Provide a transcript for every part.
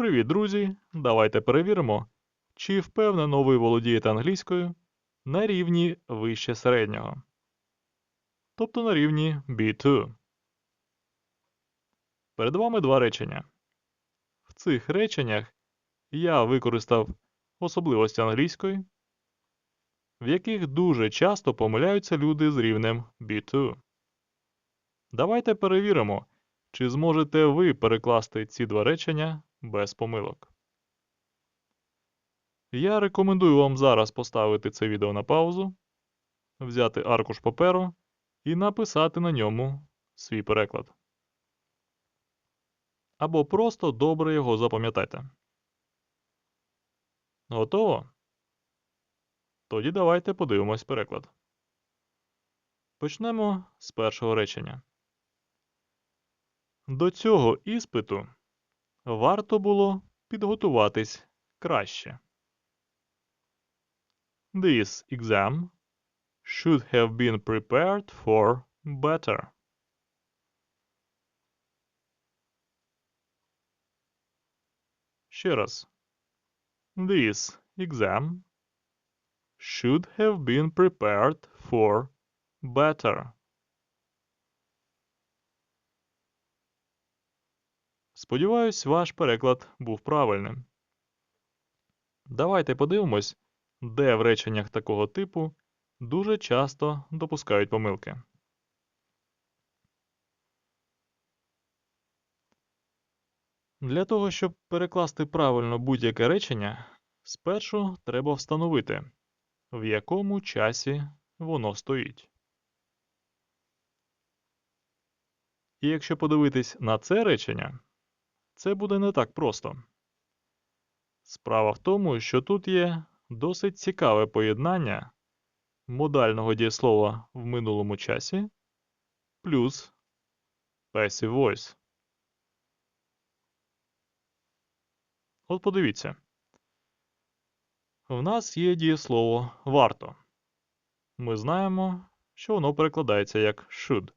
Привіт, друзі! Давайте перевіримо, чи впевнено ви володієте англійською на рівні вище середнього. Тобто на рівні B2. Перед вами два речення. В цих реченнях я використав особливості англійської, в яких дуже часто помиляються люди з рівнем B2. Давайте перевіримо, чи зможете ви перекласти ці два речення без помилок. Я рекомендую вам зараз поставити це відео на паузу, взяти аркуш паперу і написати на ньому свій переклад. Або просто добре його запам'ятайте. Готово? Тоді давайте подивимось переклад. Почнемо з першого речення. До цього іспиту варто було підготуватись краще. This exam should have been prepared for better. Ще раз. This exam should have been prepared for better. Сподіваюсь, ваш переклад був правильним. Давайте подивимось, де в реченнях такого типу дуже часто допускають помилки. Для того, щоб перекласти правильно будь-яке речення, спершу треба встановити, в якому часі воно стоїть. І якщо подивитись на це речення, це буде не так просто. Справа в тому, що тут є досить цікаве поєднання модального дієслова в минулому часі плюс passive voice. От подивіться. В нас є дієслово варто. Ми знаємо, що воно перекладається як should.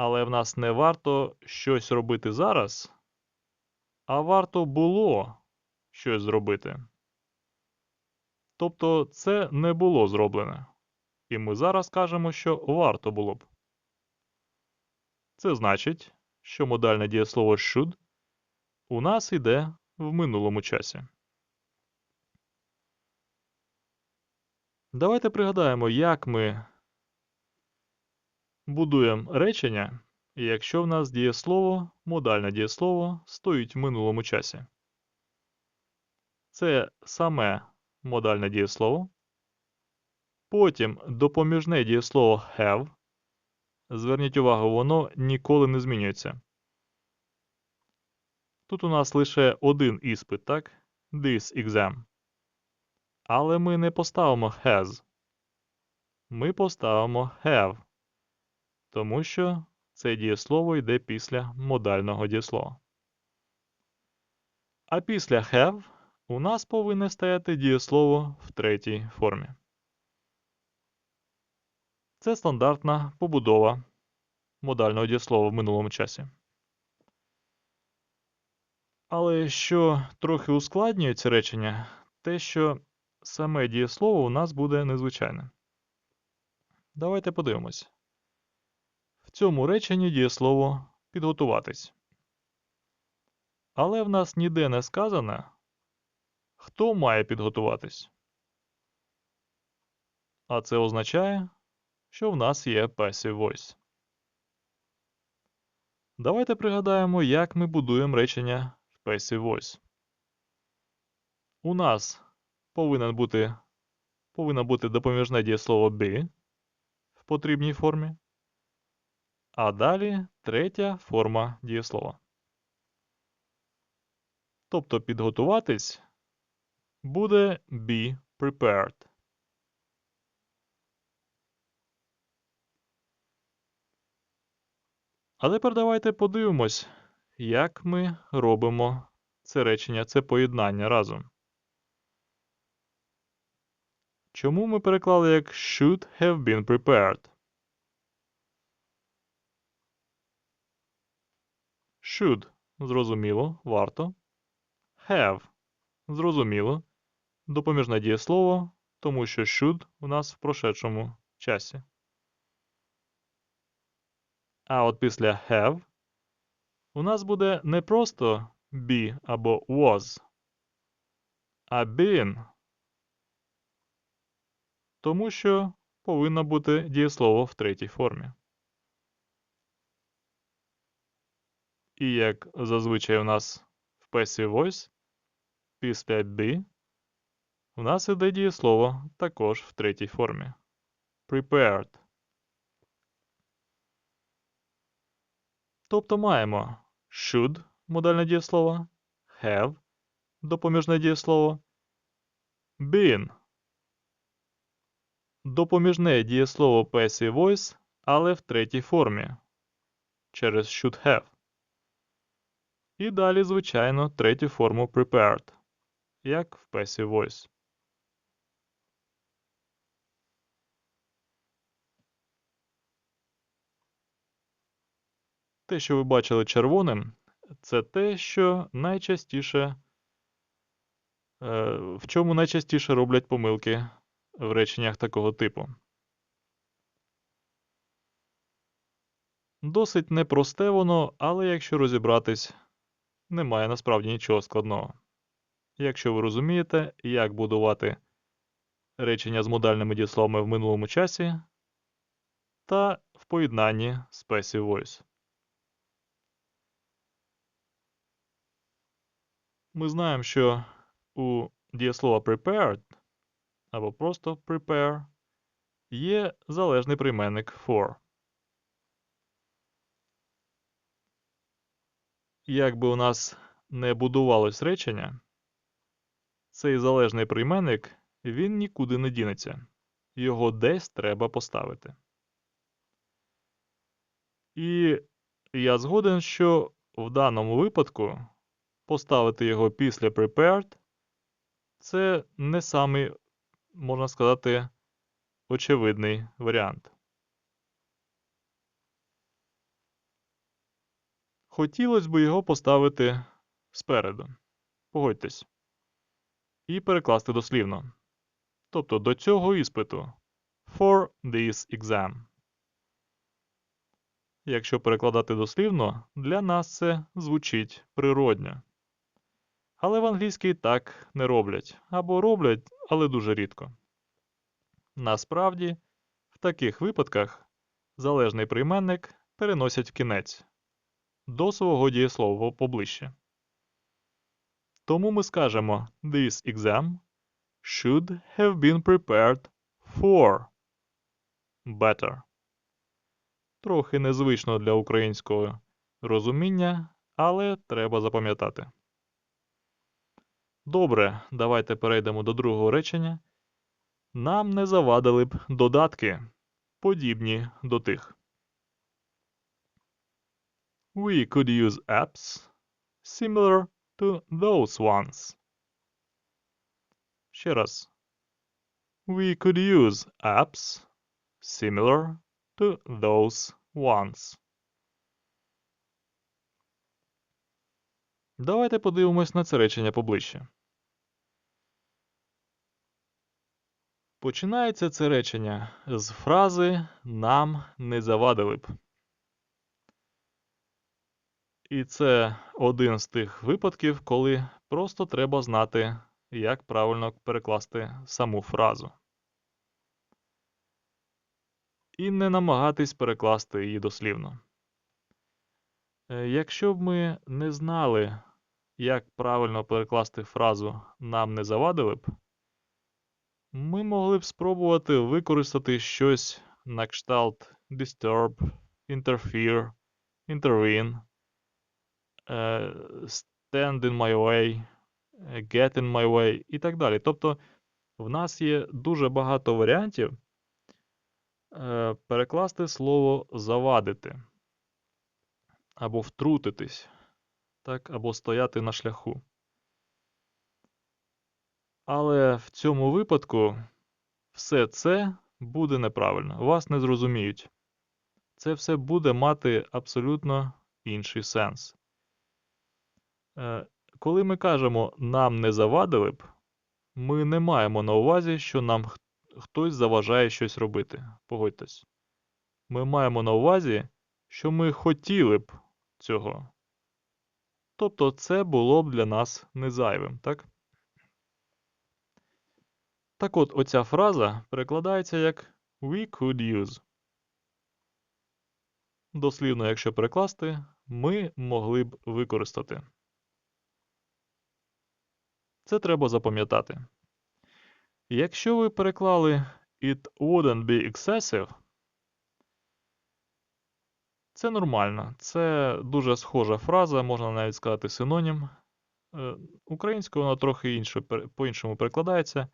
Але в нас не варто щось робити зараз, а варто було щось зробити. Тобто це не було зроблене. І ми зараз кажемо, що варто було б. Це значить, що модальне дієслово should у нас йде в минулому часі. Давайте пригадаємо, як ми будуємо речення, якщо в нас дієслово, модальне дієслово стоїть в минулому часі. Це саме модальне дієслово. Потім допоміжне дієслово have. Зверніть увагу, воно ніколи не змінюється. Тут у нас лише один іспит, так? This exam. Але ми не поставимо has. Ми поставимо have тому що це дієслово йде після модального дієслова. А після have у нас повинне стояти дієслово в третій формі. Це стандартна побудова модального дієслова в минулому часі. Але що трохи ускладнює ці речення, те, що саме дієслово у нас буде незвичайне. Давайте подивимось. В цьому реченні дієслово підготуватись. Але в нас ніде не сказано, хто має підготуватись. А це означає, що в нас є passive voice. Давайте пригадаємо, як ми будуємо речення в passive voice. У нас повинен бути, повинно бути допоміжне дієслово be в потрібній формі. А далі третя форма дієслова. Тобто підготуватись буде be prepared. А тепер давайте подивимось, як ми робимо це речення, це поєднання разом. Чому ми переклали як should have been prepared? Should зрозуміло, варто. Have зрозуміло. Допоміжне дієслово, тому що should у нас в прошедшому часі. А от після have у нас буде не просто be або was, а been. Тому що повинно бути дієслово в третій формі. І як зазвичай у нас в passive voice, після be у нас іде дієслово також в третій формі. Prepared. Тобто маємо should модальне дієслово, have допоміжне дієслово, been допоміжне дієслово passive voice, але в третій формі через should have. І далі, звичайно, третю форму prepared, як в passive voice. Те, що ви бачили червоним, це те, що найчастіше, е, в чому найчастіше роблять помилки в реченнях такого типу. Досить непросте воно, але якщо розібратись, немає насправді нічого складного. Якщо ви розумієте, як будувати речення з модальними дієсловами в минулому часі та в поєднанні з passive voice. Ми знаємо, що у дієслова prepared або просто prepare є залежний прийменник for. Як би у нас не будувалось речення, цей залежний прийменник він нікуди не дінеться. Його десь треба поставити. І я згоден, що в даному випадку поставити його після prepared це не самий, можна сказати, очевидний варіант. Хотілося б його поставити спереду. Погодьтесь. І перекласти дослівно. Тобто до цього іспиту. For this exam. Якщо перекладати дослівно, для нас це звучить природньо. Але в англійській так не роблять. Або роблять, але дуже рідко. Насправді, в таких випадках залежний прийменник переносять в кінець до свого дієслова поближче. Тому ми скажемо This exam should have been prepared for better. Трохи незвично для українського розуміння, але треба запам'ятати. Добре, давайте перейдемо до другого речення. Нам не завадили б додатки, подібні до тих. We could use apps similar to those ones. Ще раз. We could use apps similar to those ones. Давайте подивимось на це речення поближче. Починається це речення з фрази нам не завадили б. І це один з тих випадків, коли просто треба знати, як правильно перекласти саму фразу. І не намагатись перекласти її дослівно. Е, якщо б ми не знали, як правильно перекласти фразу нам не завадили б, ми могли б спробувати використати щось на кшталт disturb, interfere, intervene, stand in my way, get in my way і так далі. Тобто в нас є дуже багато варіантів е, перекласти слово завадити або втрутитись, так, або стояти на шляху. Але в цьому випадку все це буде неправильно. Вас не зрозуміють. Це все буде мати абсолютно інший сенс. Е, Коли ми кажемо нам не завадили б, ми не маємо на увазі, що нам хтось заважає щось робити. Погодьтесь. Ми маємо на увазі, що ми хотіли б цього. Тобто це було б для нас не зайвим, так? Так от, оця фраза перекладається як we could use. Дослівно, якщо перекласти, ми могли б використати. Це треба запам'ятати. Якщо ви переклали It wouldn't be excessive, це нормально. Це дуже схожа фраза, можна навіть сказати синонім. Е, Українською вона трохи інше, по-іншому перекладається.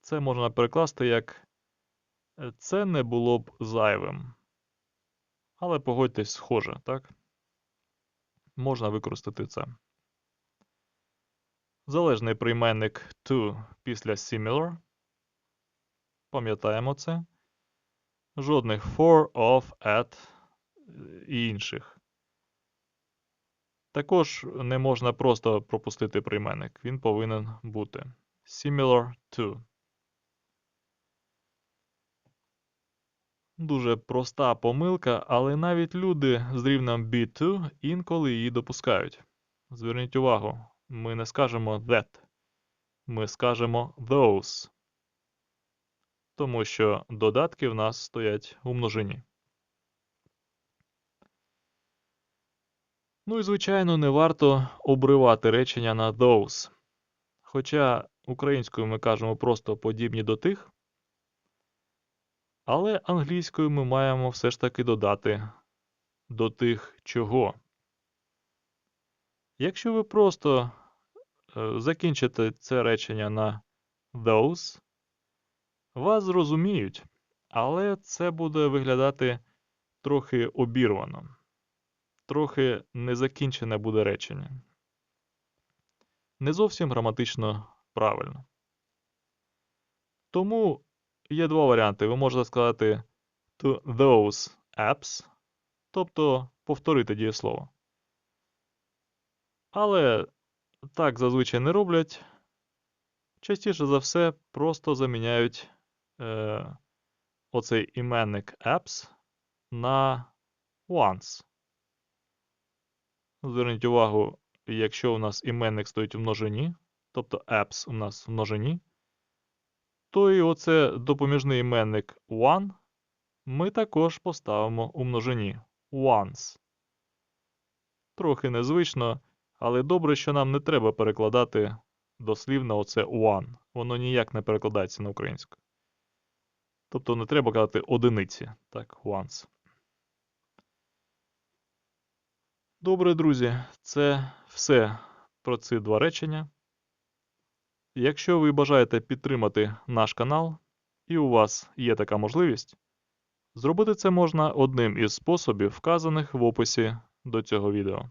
Це можна перекласти як е, це не було б зайвим. Але погодьтесь, схоже, так? Можна використати це. Залежний прийменник to після similar. Пам'ятаємо це. Жодних for, of, at і інших. Також не можна просто пропустити прийменник. Він повинен бути similar to. Дуже проста помилка, але навіть люди з рівнем be-to інколи її допускають. Зверніть увагу, ми не скажемо that, ми скажемо those. Тому що додатки в нас стоять у множині. Ну і звичайно, не варто обривати речення на those. Хоча українською ми кажемо просто подібні до тих, але англійською ми маємо все ж таки додати до тих чого. Якщо ви просто е, закінчите це речення на those, вас зрозуміють, але це буде виглядати трохи обірвано, трохи незакінчене буде речення. Не зовсім граматично правильно. Тому є два варіанти. Ви можете сказати to those apps, тобто повторити дієслово. Але так зазвичай не роблять. Частіше за все просто заміняють е, оцей іменник apps на once. Зверніть увагу, якщо у нас іменник стоїть у множині, тобто apps у нас в множині, то і оце допоміжний іменник one ми також поставимо у множині once. Трохи незвично, але добре, що нам не треба перекладати дослівно оце one. Воно ніяк не перекладається на українську. Тобто не треба казати одиниці, так, once. Добре, друзі, це все про ці два речення. Якщо ви бажаєте підтримати наш канал, і у вас є така можливість, зробити це можна одним із способів, вказаних в описі до цього відео.